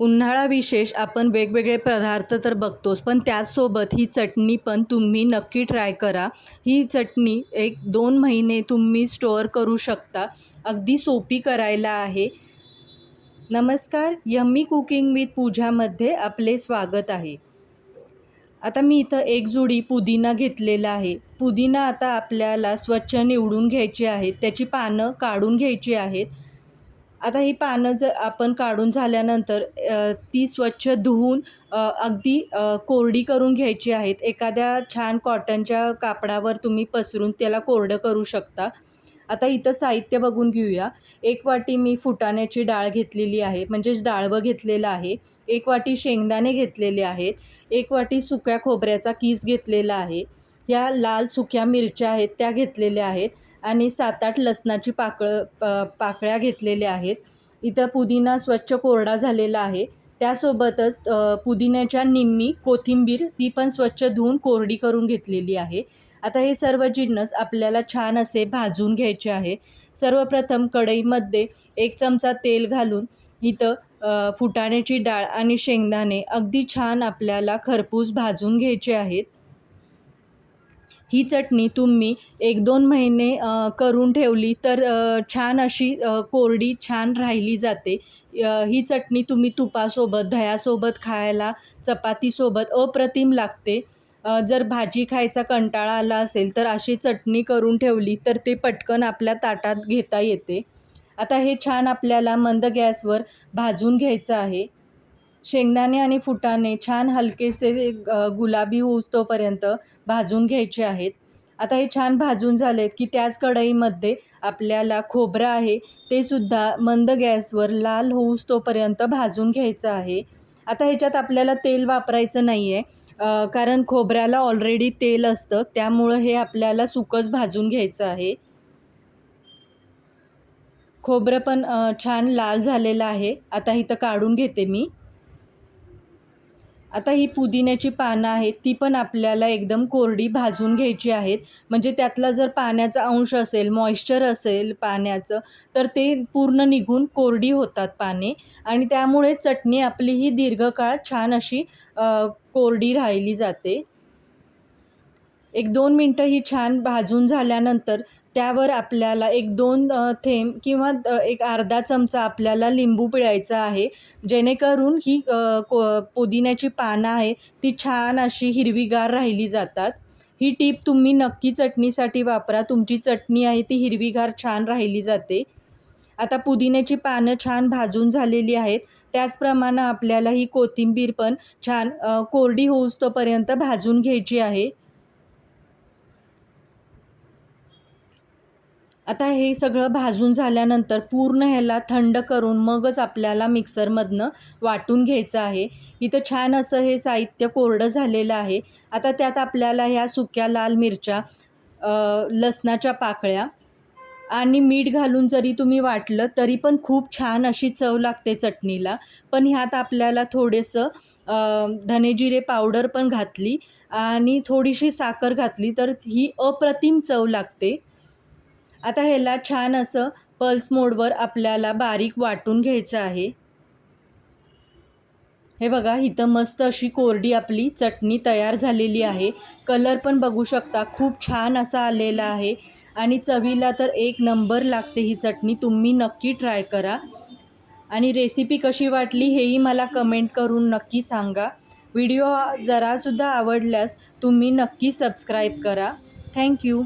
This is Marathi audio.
उन्हाळा विशेष आपण वेगवेगळे पदार्थ तर बघतोच पण त्याचसोबत ही चटणी पण तुम्ही नक्की ट्राय करा. ही चटणी एक दोन महिने तुम्ही स्टोअर करू शकता. अगदी सोपी करायला आहे. नमस्कार यम्मी कुकिंग विथ पूजामध्ये आपले स्वागत आहे. आता मी इथं एक जुडी पुदिना घेतलेला आहे. पुदिना आता आपल्याला स्वच्छ निवडून घ्यायची आहेत त्याची पानं काढून घ्यायची आहेत. आता ही पानं जर आपण काढून झाल्यानंतर ती स्वच्छ धुवून अगदी कोरडी करून घ्यायची आहेत. एखाद्या छान कॉटनच्या कापडावर तुम्ही पसरून त्याला कोरडं करू शकता. आता इथं साहित्य बघून घेऊया. एक वाटी मी फुटाण्याची डाळ घेतलेली आहे म्हणजेच डाळवं घेतलेलं आहे. एक वाटी शेंगदाणे घेतलेले आहेत. एक वाटी सुक्या खोबऱ्याचा किस घेतलेला आहे. या लाल सुक्या मिरच्या आहेत त्या घेतलेल्या आहेत. आणि सात आठ लसणाची पाकळं प पाकळ्या घेतलेल्या आहेत. इथं पुदिना स्वच्छ कोरडा झालेला आहे. त्यासोबतच पुदिन्याच्या निम्मी कोथिंबीर ती पण स्वच्छ धुवून कोरडी करून घेतलेली आहे. आता हे सर्व जिन्नस आपल्याला छान असे भाजून घ्यायचे आहे. सर्वप्रथम कढईमध्ये एक चमचा तेल घालून इथं फुटाण्याची डाळ आणि शेंगदाणे अगदी छान आपल्याला खरपूस भाजून घ्यायचे आहेत. ही चटणी तुम्ही एक दोन महिने करून ठेवली तर छान अशी कोरडी छान राहिली जाते. ही चटणी तुम्ही तुपासोबत दह्यासोबत खायला चपातीसोबत अप्रतिम लागते. जर भाजी खायचा कंटाळा आला असेल तर अशी चटणी करून ठेवली तर ते पटकन आपल्या ताटात घेता येते. आता हे छान आपल्याला मंद गॅसवर भाजून घ्यायचं आहे. शेंगदाणे आणि फुटाणे छान हलकेसे गुलाबी गुलाबी होऊस्तोपर्यंत भाजून घ्यायचे आहेत. आता हे छान भाजून झाले आहेत की त्याच कढईमध्ये आपल्याला खोबरं आहे ते सुद्धा मंद गॅसवर लाल होऊस्तोपर्यंत भाजून घ्यायचं आहे. आता ह्याच्यात आपल्याला तेल वापरायचं नाही आहे कारण खोबऱ्याला ऑलरेडी तेल असतं त्यामुळं हे आपल्याला सुकंच भाजून घ्यायचं आहे. खोबरं पण छान लाल झालेलं आहे. आता इथं काढून घेते मी. आता ही पुदिन्याची पानं आहेत ती पण आपल्याला एकदम कोरडी भाजून घ्यायची आहेत. म्हणजे त्यातला जर पाण्याचा अंश असेल मॉइश्चर असेल पाण्याचं तर ते पूर्ण निघून कोरडी होतात पाने. आणि त्यामुळे चटणी आपली ही दीर्घकाळ छान अशी कोरडी राहिली जाते. एक दोन मिनटं ही छान भाजून झाल्यानंतर त्यावर आपल्याला एक दोन थेंब किंवा एक अर्धा चमचा आपल्याला लिंबू पिळायचा आहे. जेणेकरून ही को पुदिन्याची पानं आहे ती छान अशी हिरवीगार राहिली जातात. ही टीप तुम्ही नक्की चटणीसाठी वापरा. तुमची चटणी आहे ती हिरवीगार छान राहिली जाते. आता पुदिन्याची पानं छान भाजून झालेली आहेत. त्याचप्रमाणे आपल्याला ही कोथिंबीर पण छान कोरडी होऊस्तोपर्यंत भाजून घ्यायची आहे. आता हे सगळं भाजून झाल्यानंतर पूर्ण ह्याला थंड करून मगच आपल्याला मिक्सरमधनं वाटून घ्यायचं आहे. इथं छान असं हे साहित्य कोरडं झालेलं आहे. आता त्यात आपल्याला ह्या सुक्या लाल मिरच्या लसणाच्या पाकळ्या आणि मीठ घालून जरी तुम्ही वाटलं तरी पण खूप छान अशी चव लागते चटणीला. पण ह्यात आपल्याला थोडेसं धनेजिरे पावडर पण घातली आणि थोडीशी साखर घातली तर ही अप्रतिम चव लागते. आता ह्याला छान असं पल्स मोडवर आपल्याला बारीक वाटून घ्यायचं आहे. हे बघा इथं मस्त अशी कोरडी आपली चटणी तयार झालेली आहे. कलर पण बघू शकता खूप छान असा आलेला आहे. आणि चवीला तर एक नंबर लागते ही चटणी तुम्ही नक्की ट्राय करा. आणि रेसिपी कशी वाटली हेही मला कमेंट करून नक्की सांगा. व्हिडिओ जरासुद्धा आवडल्यास तुम्ही नक्की सबस्क्राईब करा. थँक्यू